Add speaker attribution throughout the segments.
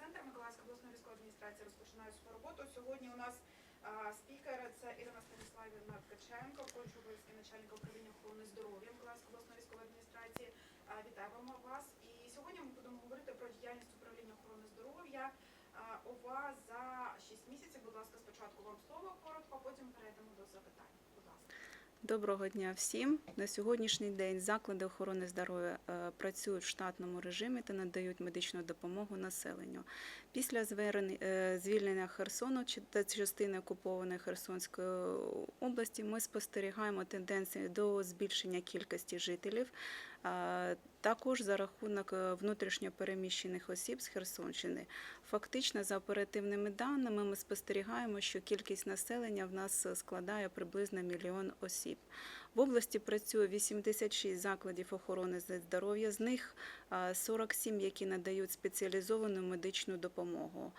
Speaker 1: центр Миколаївської обласної військової адміністрації розпочинає свою роботу. Сьогодні у нас спікер це Ірина Станіславівна Ткаченко, обов'язки начальника управління охорони здоров'я Миколаївської обласної військової адміністрації. Вітаємо вас. І сьогодні ми будемо говорити про діяльність управління охорони здоров'я. А, У вас за 6 місяців, будь ласка, спочатку вам слово коротко, потім перейдемо до запитань.
Speaker 2: Доброго дня всім. На сьогоднішній день заклади охорони здоров'я е, працюють в штатному режимі та надають медичну допомогу населенню. Після е, звільнення Херсону та частини окупованої Херсонської області ми спостерігаємо тенденцію до збільшення кількості жителів. Е, Також за рахунок е, внутрішньо переміщених осіб з Херсонщини. Фактично, за оперативними даними, ми спостерігаємо, що кількість населення в нас складає приблизно мільйон осіб. В області працює 86 закладів охорони здоров'я, з них а, 47, які надають спеціалізовану медичну допомогу.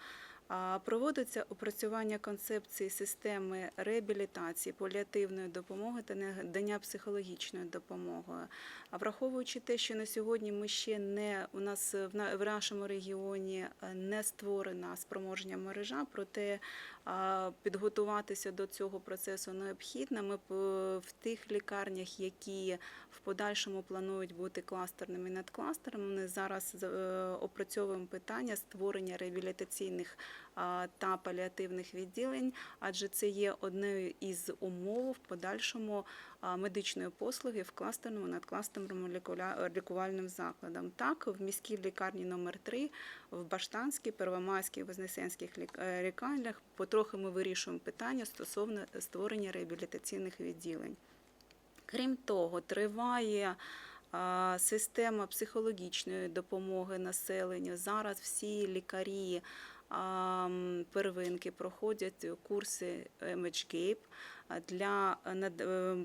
Speaker 2: Проводиться опрацювання концепції системи реабілітації, паліативної допомоги та надання психологічної допомоги. А враховуючи те, що на сьогодні ми ще не у нас в на- в нашому регіоні е, не створена спроможня мережа, проте а, підготуватися до цього процесу необхідно. Ми в тих лікарнях, які в подальшому планують бути кластерними і надкластерними, зараз е, опрацьовуємо питання створення реабілітаційних та паліативних відділень, адже це є одною із умов в подальшому медичної послуги в кластерному надкластерному лікувальним закладам. Так, в міській лікарні номер 3 в Баштанській, Первомайській, Вознесенських е, лікарнях потрохи ми вирішуємо питання стосовно створення реабілітаційних відділень. Крім того, триває система психологічної допомоги населенню. Зараз всі лікарі первинки проходять курси MHCAPE для над- е,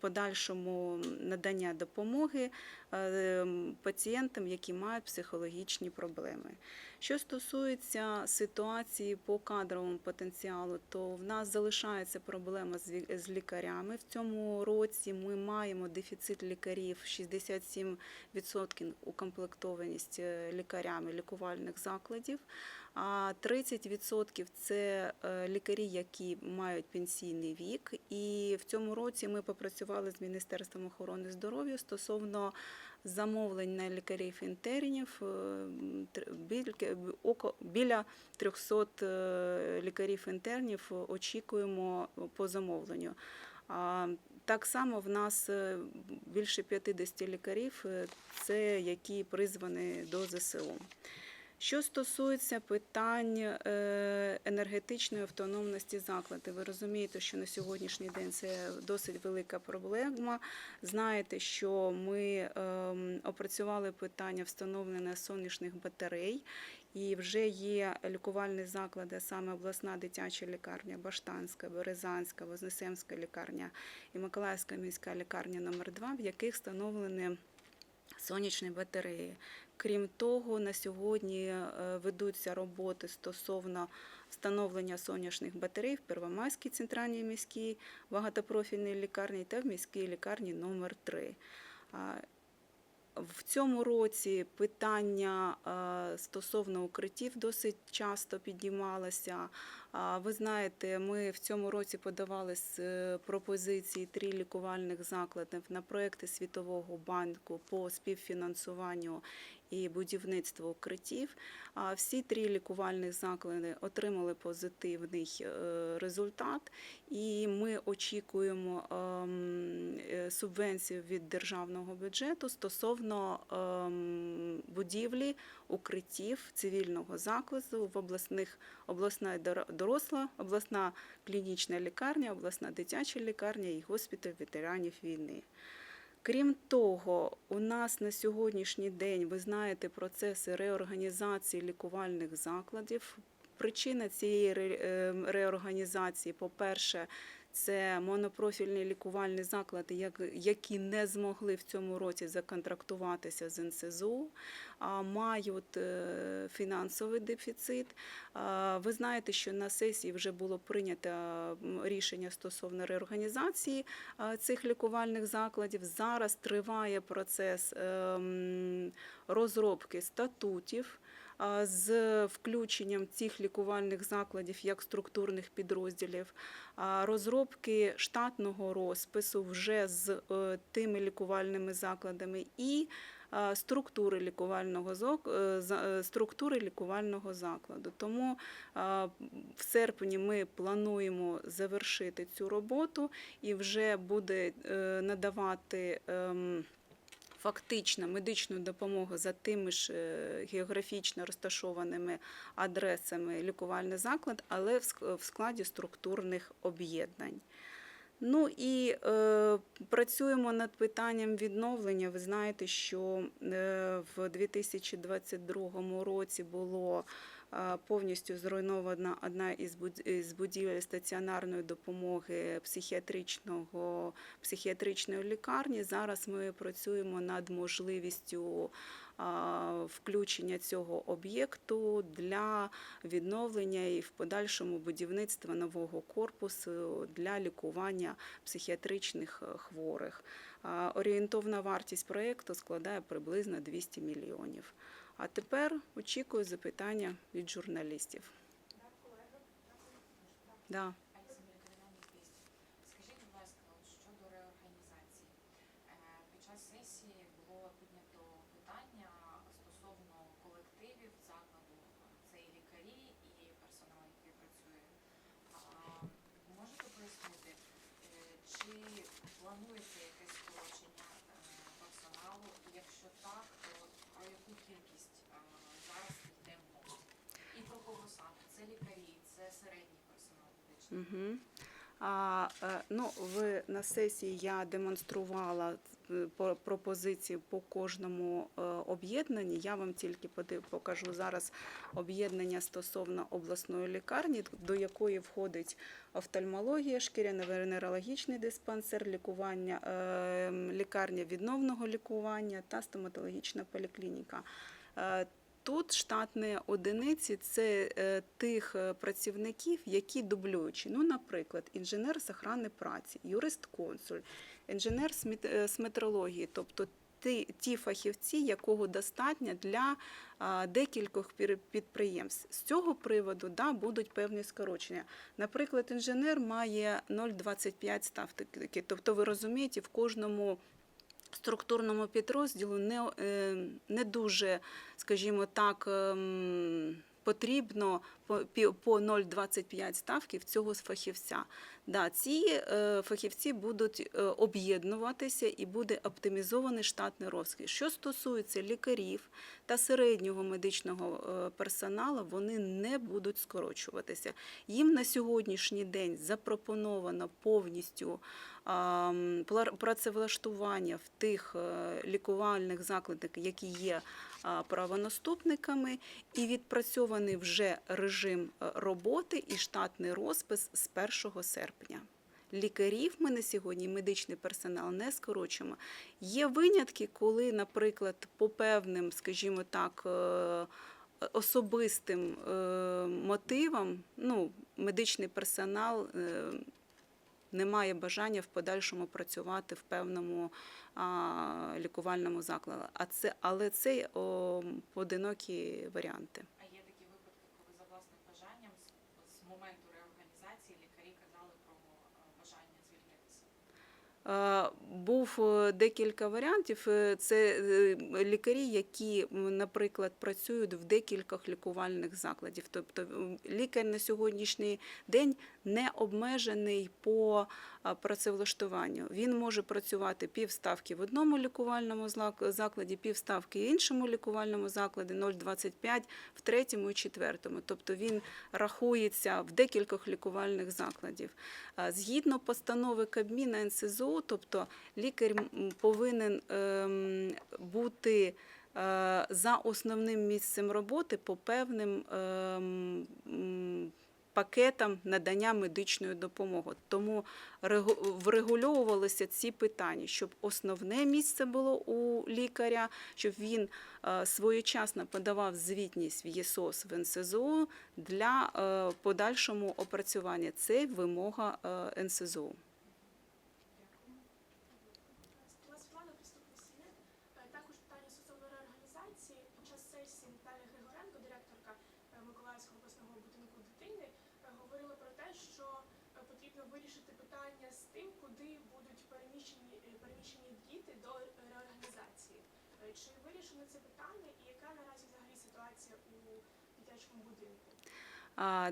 Speaker 2: подальшому надання допомоги е, пацієнтам, які мають психологічні проблеми. Що стосується ситуації по кадровому потенціалу, то в нас залишається проблема з лікарями. В цьому році ми маємо дефіцит лікарів 67% укомплектованість е, лікарями лікувальних закладів. А 30% це е, лікарі, які мають пенсійний вік. І в цьому році ми попрацювали з Міністерством охорони здоров'я стосовно замовлень на лікарів-інтернів. е, Біля 300 е, лікарів-інтернів очікуємо по замовленню. Так само в нас більше 50 лікарів, це які призвані до ЗСУ. Що стосується питань е, енергетичної автономності закладів, ви розумієте, що на сьогоднішній день це досить велика проблема. Знаєте, що ми ем, опрацювали питання встановлення сонячних батарей, і вже є лікувальні заклади, саме обласна дитяча лікарня, Баштанська, Березанська, Вознесемська лікарня і Миколаївська міська лікарня номер 2 в яких встановлені сонячні батареї. Крім того, на сьогодні е, ведуться роботи стосовно встановлення сонячних батарей в Первомайській центральній міській багатопрофільній лікарні та в міській лікарні номер 3 в цьому році питання стосовно укриттів досить часто піднімалося. Ви знаєте, ми в цьому році подавали з е, пропозиції три лікувальних закладів на проекти Світового банку по співфінансуванню і будівництву укриттів. Всі три лікувальних заклади отримали позитивний е, результат, і ми очікуємо ем, е, субвенцію від державного бюджету стосовно ем, будівлі укриттів цивільного закладу в обласних обласна дор- доросла, обласна клінічна лікарня, обласна дитяча лікарня і госпіталь ветеранів війни. Крім того, у нас на сьогоднішній день, ви знаєте, процеси реорганізації лікувальних закладів. Причина цієї е, реорганізації, по-перше, це монопрофільні лікувальні заклади, які не змогли в цьому році законтрактуватися з НСЗУ, мають е, фінансовий дефіцит. Ви знаєте, що на сесії вже було прийнято рішення стосовно реорганізації цих лікувальних закладів. Зараз триває процес ем, розробки статутів з включенням цих лікувальних закладів як структурних підрозділів, розробки штатного розпису вже з е, тими лікувальними закладами і структури лікувального е, е, структури лікувального закладу. Тому в серпні ми плануємо завершити цю роботу і вже буде надавати. Фактично медичну допомогу за тими ж е, географічно розташованими адресами лікувальний заклад, але в складі структурних об'єднань. Ну і е, працюємо над питанням відновлення. Ви знаєте, що е, в 2022 році було е, повністю зруйнована одна із буд- із будівель стаціонарної допомоги психіатричного психіатричної лікарні. Зараз ми працюємо над можливістю включення цього об'єкту для відновлення і в подальшому будівництва нового корпусу для лікування психіатричних е, хворих. Орієнтовна вартість проєкту складає приблизно 200 мільйонів. А тепер очікую запитання від журналістів.
Speaker 1: Да, колеги? Дякую.
Speaker 2: Да.
Speaker 3: Олександр Кримінальний вість. Скажіть, будь ласка, от щодо реорганізації. Е, Під час сесії було піднято питання стосовно колективів закладу. Це і лікарі, і персонал, який працює. А, Можете пояснити, е, чи планується якесь скорочення е, персоналу? І Якщо так, то про яку кількість е, зараз йде мова? І про кого саме? Це лікарі, це середній персонал медичний.
Speaker 2: Угу. А, е, ну, ви на сесії я демонструвала е, пропозиції по кожному е, об'єднанні. Я вам тільки покажу зараз об'єднання стосовно обласної лікарні, до якої входить офтальмологія, шкіряно-венерологічний диспансер, лікування, лікарня відновного лікування та стоматологічна поліклініка. Тут штатні одиниці це е, тих е, працівників, які дублюючі. Ну, наприклад, інженер з охорони праці, юрист-консуль, інженер з е, метрології, тобто ті, фахівці, якого достатньо для декількох підприємств. З цього приводу да, будуть певні скорочення. Наприклад, інженер має 0,25 ставки. Тобто, ви розумієте, в кожному структурному підрозділу не, е, не дуже, скажімо так, ем, потрібно по пі- по 0,25 ставки в цього фахівця. Да, ці е, фахівці будуть е, об'єднуватися і буде оптимізований штатний розхід. Що стосується лікарів та середнього медичного е, персоналу, вони не будуть скорочуватися. Їм на сьогоднішній день запропоновано повністю працевлаштування в тих лікувальних закладах, які є правонаступниками, і відпрацьований вже режим е, роботи і штатний розпис з 1 серпня. Лікарів ми на сьогодні, медичний персонал не скорочуємо. Є винятки, коли, наприклад, по певним, скажімо так, е, особистим е, мотивам, ну, медичний персонал е, не має бажання в подальшому працювати в певному лікувальному закладі. А це, але це поодинокі варіанти.
Speaker 3: А є такі випадки, коли за власним бажанням з, з моменту реорганізації лікарі казали про е, бажання звільнитися.
Speaker 2: Е, Був е, декілька варіантів. Е, Це е, лікарі, які, наприклад, працюють в декількох лікувальних закладів. Тобто лікар на сьогоднішній день не обмежений по працевлаштуванню. Він може працювати півставки в одному лікувальному закладі, півставки в іншому лікувальному закладі, 0,25 в третьому і четвертому. Тобто він рахується в декількох лікувальних закладів. Згідно постанови Кабміна НСЗУ, тобто лікар повинен ем, бути е, за основним місцем роботи по певним ем, пакетам надання медичної допомоги. Тому врегульовувалися ці питання, щоб основне місце було у лікаря, щоб він е, своєчасно подавав звітність в ЄСОС в НСЗУ для е, подальшому опрацювання. Це вимога НСЗУ.
Speaker 4: сесії Наталя Григоренко, директорка е, Миколаївського обласного будинку дитини, е, говорила про те, що е, потрібно вирішити питання з тим, куди будуть переміщені переміщені діти до реорганізації. Чи вирішено це питання, і яка наразі взагалі ситуація у дитячому будинку?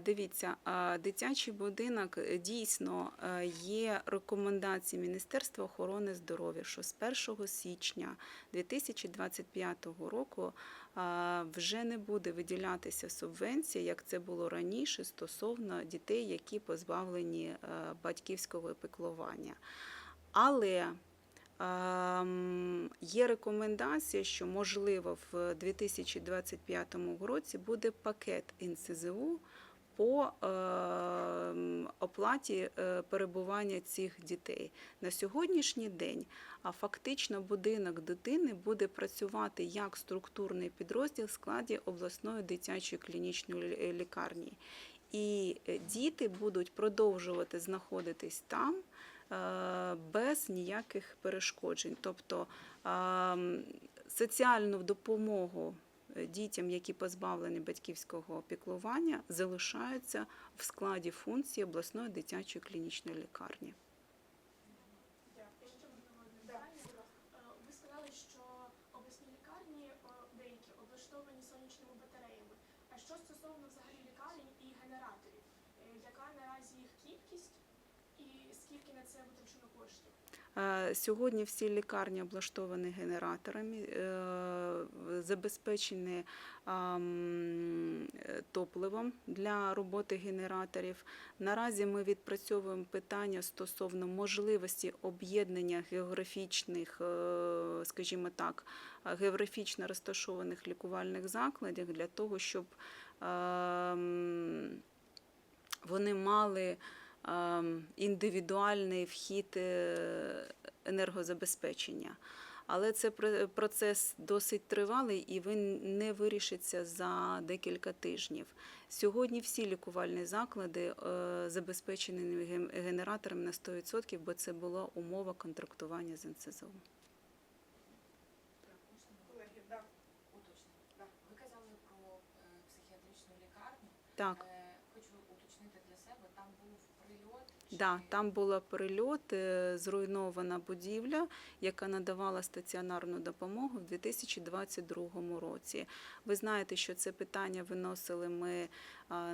Speaker 2: Дивіться, дитячий будинок е, дійсно е, є рекомендації Міністерства охорони здоров'я, що з 1 січня 2025 року вже не буде виділятися субвенція, як це було раніше, стосовно дітей, які позбавлені е, батьківського піклування. Але ем, є рекомендація, що можливо в 2025 році буде пакет НСЗУ по ем, оплаті е, перебування цих дітей. На сьогоднішній день фактично будинок дитини буде працювати як структурний підрозділ в складі обласної дитячої клінічної лікарні. І е, діти будуть продовжувати знаходитись там е, без ніяких перешкоджень. Тобто ем, соціальну допомогу е, дітям, які позбавлені батьківського піклування, залишаються в складі функції обласної дитячої клінічної лікарні.
Speaker 4: Е, Ви сказали, що обласні лікарні е, деякі облаштовані сонячними батареями. А що стосовно взагалі лікарень і генераторів? Е, Яка наразі їх кількість і скільки на це витрачено коштів?
Speaker 2: Е, Сьогодні всі лікарні облаштовані генераторами, е, забезпечені топливом для роботи генераторів. Наразі ми відпрацьовуємо питання стосовно можливості об'єднання географічних, е, скажімо так, географічно розташованих лікувальних закладів для того, щоб ем, вони мали індивідуальний вхід е, енергозабезпечення. Але це пр- процес досить тривалий і він не вирішиться за декілька тижнів. Сьогодні всі лікувальні заклади е, забезпечені ген- генераторами на 100%, бо це була умова контрактування з НСЗУ.
Speaker 1: Колеги, да.
Speaker 3: Уточнення. Ви казали про е, психіатричну лікарню.
Speaker 2: Так.
Speaker 3: Е, Хочу уточнити для себе, там був прильот. чи-
Speaker 2: Да, там була прильот, е, зруйнована будівля, яка надавала стаціонарну допомогу в 2022 році. Ви знаєте, що це питання виносили ми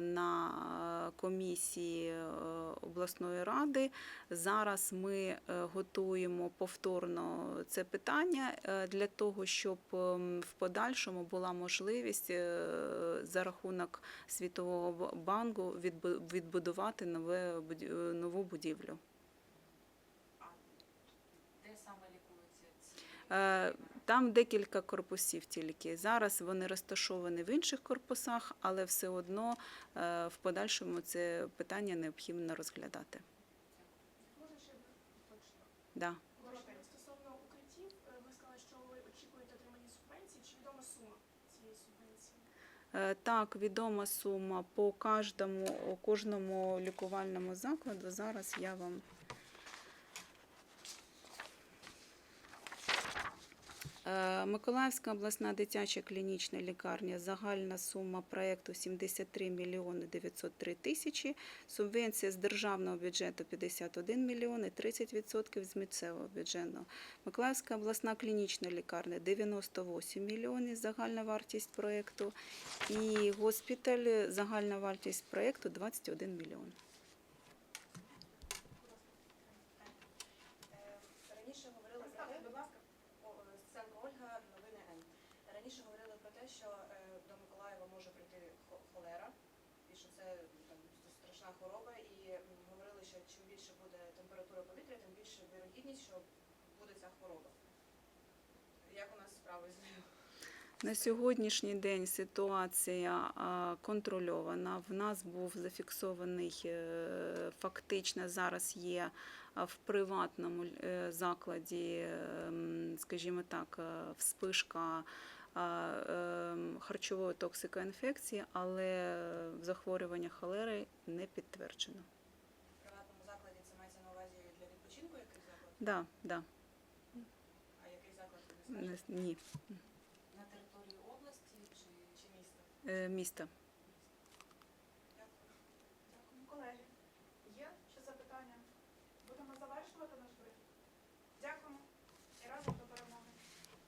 Speaker 2: на е, комісії е, обласної ради. Зараз ми е, готуємо повторно це питання е, для того, щоб ем, в подальшому була можливість е, за рахунок Світового банку відбу- відбудувати нове е, нову будівлю.
Speaker 3: А де саме?
Speaker 2: Е, Там декілька корпусів тільки. Зараз вони розташовані в інших корпусах, але все одно е, в подальшому це питання необхідно розглядати.
Speaker 4: Можна ще точно?
Speaker 2: Да.
Speaker 4: Стосовно укриттів, е, ви сказали, що ви очікуєте отримання субвенції. Чи відома сума цієї субвенції?
Speaker 2: Е, Так, відома сума по кожному, кожному лікувальному закладу. Зараз я вам. Миколаївська обласна дитяча клінічна лікарня. Загальна сума проєкту 73 мільйони 903 тисячі. Субвенція з державного бюджету 51 мільйон і 30% з місцевого бюджету. Миколаївська обласна клінічна лікарня 98 мільйонів загальна вартість проєкту. І госпіталь загальна вартість проєкту 21 мільйон.
Speaker 5: Е, Раніше говорили про
Speaker 1: Представте,
Speaker 5: те,
Speaker 1: будь ласка.
Speaker 5: О, е, Сценко Ольга, новини Н. Раніше говорили про те, що е, до Миколаєва може прийти хо- холера, і що це там страшна хвороба. І говорили, що чим більше буде температура повітря, тим більше вирогідність, що буде ця хвороба. Як у нас справи з нею?
Speaker 2: На сьогоднішній день ситуація контрольована. В нас був зафіксований е, фактично зараз є в приватному е, закладі, ем, скажімо так, е, вспишка харчової токсикоінфекції, але захворювання холери не підтверджено.
Speaker 5: В приватному закладі це мається на увазі для відпочинку якийсь заклад?
Speaker 2: Да, да,
Speaker 5: А який заклад ви не знаєте?
Speaker 2: ні,
Speaker 3: На території області чи
Speaker 5: Чи місто?
Speaker 2: е, міста.